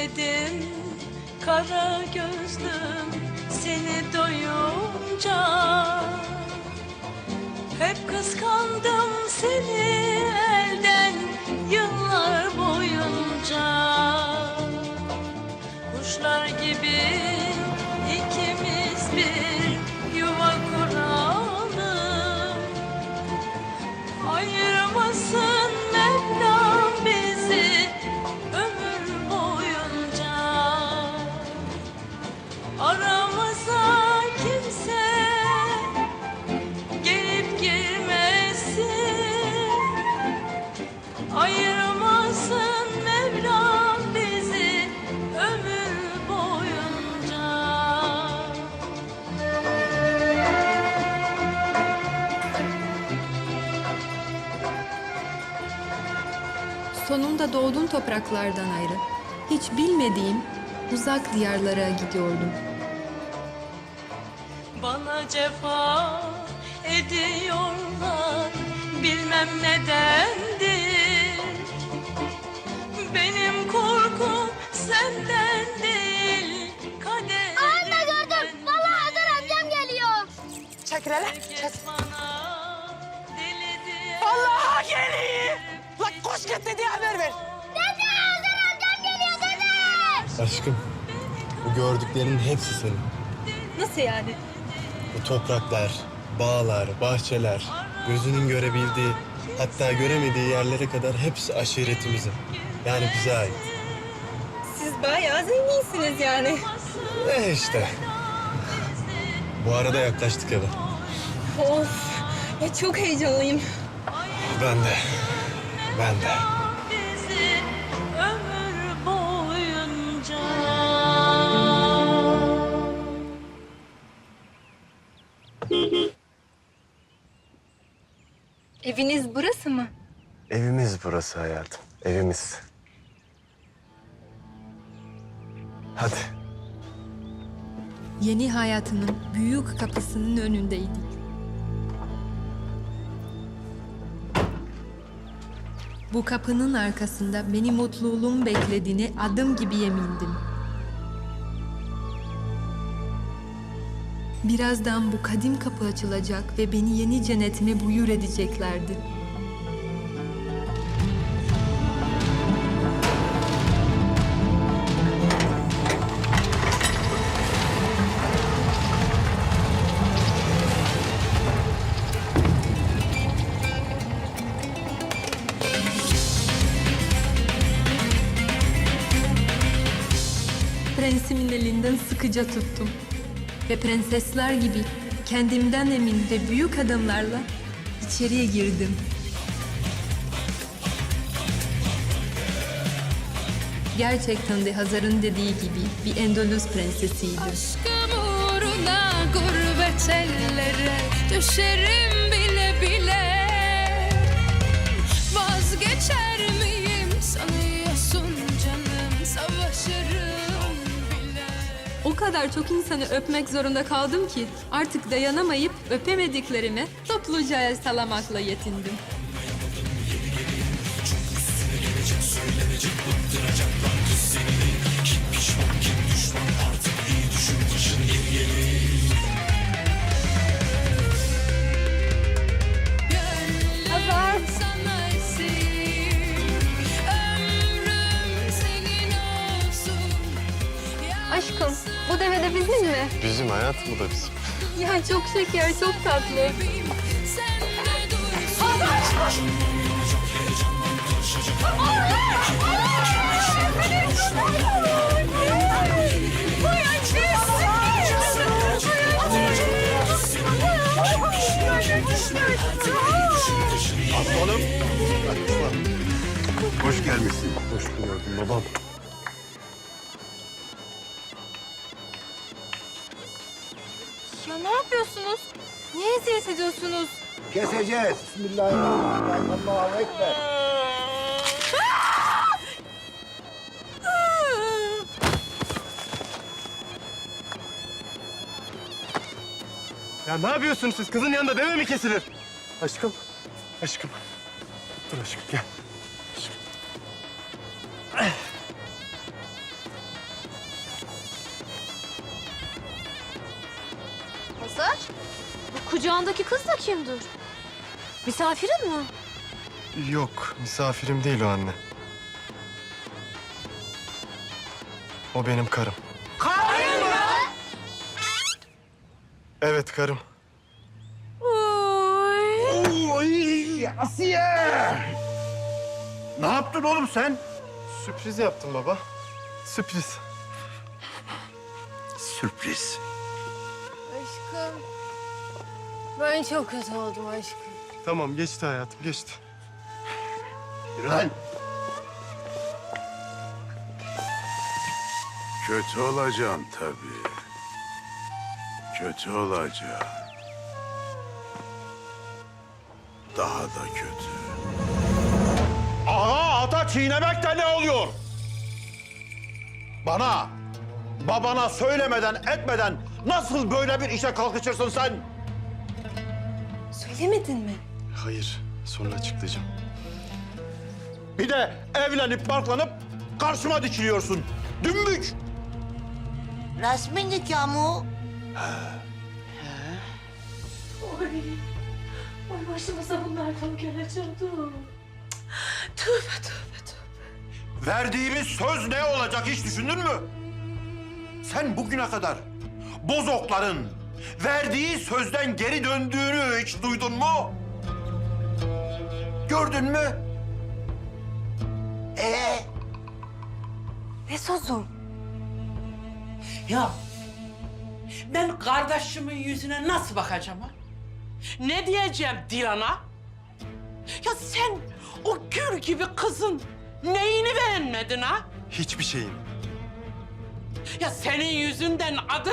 Bilemedim kara gözlüm seni doyunca. Hep kıskandım seni Sonunda doğduğum topraklardan ayrı. Hiç bilmediğim uzak diyarlara gidiyordum. Bana cefa ediyorlar bilmem nedendir Benim korkum senden değil kader Anne gördüm. Vallahi Hazar amcam geliyor. Çekil hele. Aşkım, bu gördüklerinin hepsi senin. Nasıl yani? Bu topraklar, bağlar, bahçeler, gözünün görebildiği, hatta göremediği yerlere kadar hepsi aşiretimizin. Yani bize ait. Siz bayağı zenginsiniz yani. E işte. Bu arada yaklaştık eve. Of, ya çok heyecanlıyım. Ben de. Ben de. Eviniz burası mı? Evimiz burası hayatım. Evimiz. Hadi. Yeni hayatımın büyük kapısının önündeydik. Bu kapının arkasında beni mutluluğum beklediğini adım gibi emindim. Birazdan bu kadim kapı açılacak ve beni yeni cennetime buyur edeceklerdi. Prensimin elinden sıkıca tuttum. Ve prensesler gibi kendimden emin ve büyük adımlarla içeriye girdim. Gerçekten de Hazar'ın dediği gibi bir Endülüs prensesiydi. Aşkım uğruna gurbet ellere düşerim bile bile Vazgeçer miyim kadar çok insanı öpmek zorunda kaldım ki artık dayanamayıp öpemediklerimi topluca el salamakla yetindim. Bizim mi? Bizim hayat bu da bizim. Ya çok şeker, çok tatlı. Aslanım. Aslan. Hoş gelmişsin. Hoş bulduk babam. nasıl hissediyorsunuz? Keseceğiz. Bismillahirrahmanirrahim. Allahu Ekber. Ya ne yapıyorsunuz siz? Kızın yanında deve mi kesilir? Aşkım, aşkım. Dur aşkım gel. Aşkım. Hazır bu kucağındaki kız da kimdir? Misafirin mi? Yok, misafirim değil o anne. O benim karım. Karın mı? Evet karım. Oy Asiye! Ne yaptın oğlum sen? Sürpriz yaptım baba. Sürpriz. Sürpriz. Aşkım. Ben çok kötü oldum aşkım. Tamam geçti hayatım geçti. Lan. Kötü olacaksın tabii. Kötü olacaksın. Daha da kötü. Aha ata çiğnemekte ne oluyor? Bana, babana söylemeden etmeden nasıl böyle bir işe kalkışırsın sen? Söylemedin mi? Hayır sonra açıklayacağım. Bir de evlenip barklanıp karşıma dikiliyorsun. Dümbük. Resmi nikah mı o? Ay başımıza bunlardan geleceğim. Tövbe tövbe tövbe. Verdiğimiz söz ne olacak hiç düşündün mü? Sen bugüne kadar bozokların verdiği sözden geri döndüğünü hiç duydun mu? Gördün mü? Ee, Ne sözü? Ya ben kardeşimin yüzüne nasıl bakacağım ha? Ne diyeceğim Dilan'a? Ya sen o gül gibi kızın neyini beğenmedin ha? Hiçbir şeyin. Ya senin yüzünden adı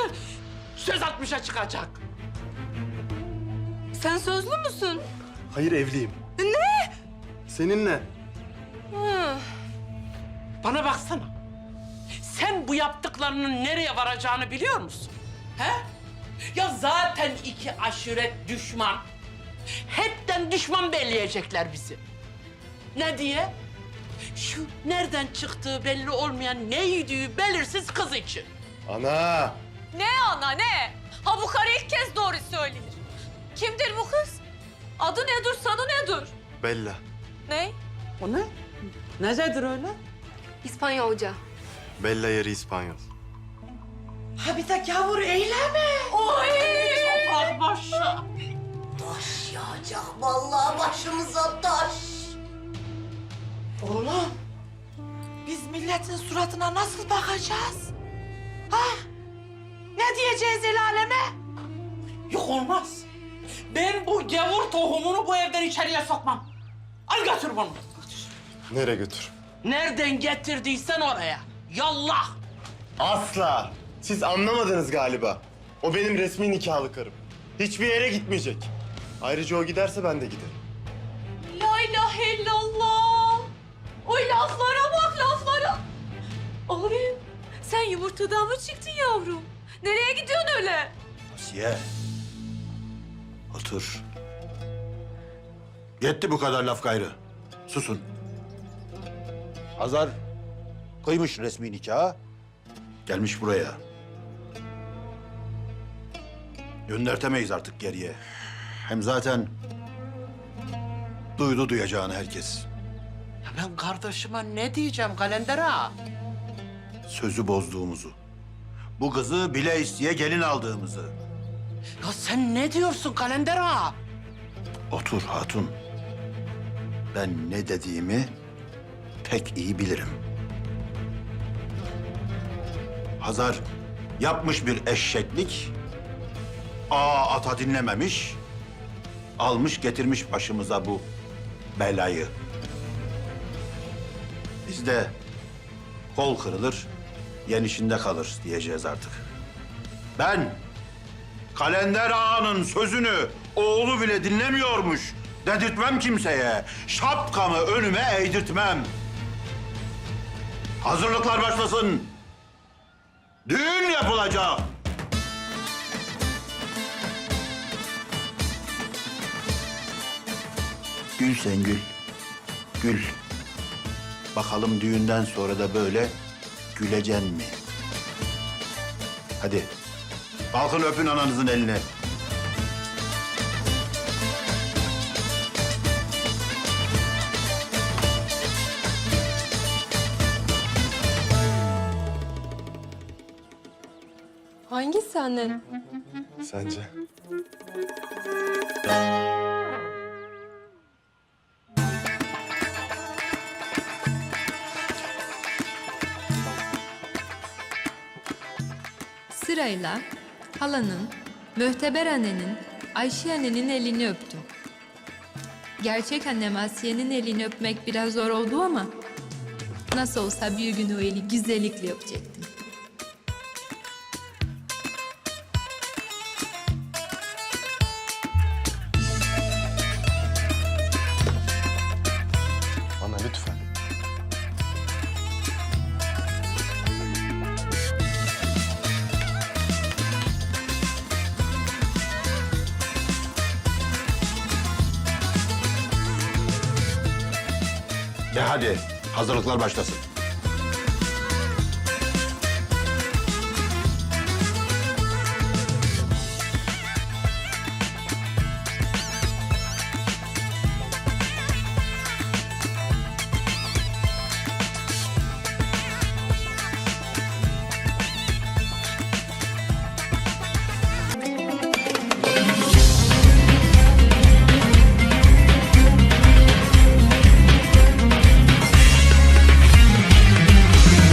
söz atmışa çıkacak. Sen sözlü müsün? Hayır evliyim. Ne? Seninle. Bana baksana. Sen bu yaptıklarının nereye varacağını biliyor musun? He? Ya zaten iki aşiret düşman. Hepten düşman belleyecekler bizi. Ne diye? Şu nereden çıktığı belli olmayan ne yediği belirsiz kız için. Ana. Ne ana ne? Ha bu karı ilk kez doğru söylenir. Kimdir bu kız? Adı nedir, sanı nedir? Bella. Ne? O ne? Nezedir öyle? İspanyolca. Bella yarı İspanyol. Ha bir de gavur eyleme. Oy! Toprak başı. taş yağacak vallahi başımıza taş. Oğlum, biz milletin suratına nasıl bakacağız? Ha? Ne diyeceğiz el aleme? Yok olmaz. Ben bu gavur tohumunu bu evden içeriye sokmam. Al götür bunu. Nereye götür? Nereden getirdiysen oraya. Yallah. Asla. Siz anlamadınız galiba. O benim resmi nikahlı karım. Hiçbir yere gitmeyecek. Ayrıca o giderse ben de giderim. La ilahe illallah. Oy laflara bak laflara. Abi sen yumurtadan mı çıktın yavrum? Nereye gidiyorsun öyle? Asiye. Otur. Yetti bu kadar laf gayrı. Susun. Hazar kıymış resmi nikahı. Gelmiş buraya. Göndertemeyiz artık geriye. Hem zaten duydu duyacağını herkes. Ya ben kardeşime ne diyeceğim kalender ağa? Sözü bozduğumuzu. Bu kızı bile isteye gelin aldığımızı. Ya sen ne diyorsun kalender ağa? Otur hatun. Ben ne dediğimi pek iyi bilirim. Hazar yapmış bir eşeklik, aa ata dinlememiş, almış getirmiş başımıza bu belayı. Biz de kol kırılır, yenişinde kalır diyeceğiz artık. Ben Kalender ağanın sözünü oğlu bile dinlemiyormuş. Dedirtmem kimseye. Şapkamı önüme eğdirtmem. Hazırlıklar başlasın. Düğün yapılacak. Gül sen gül. Gül. Bakalım düğünden sonra da böyle güleceksin mi? Hadi. Kalkın öpün ananızın eline. Hangisi annen? Sence? Sırayla halanın, mühteber annenin, Ayşe annenin elini öptüm. Gerçek annem Asiye'nin elini öpmek biraz zor oldu ama nasıl olsa bir gün o eli güzellikle öpecektim. Hadi hazırlıklar başlasın.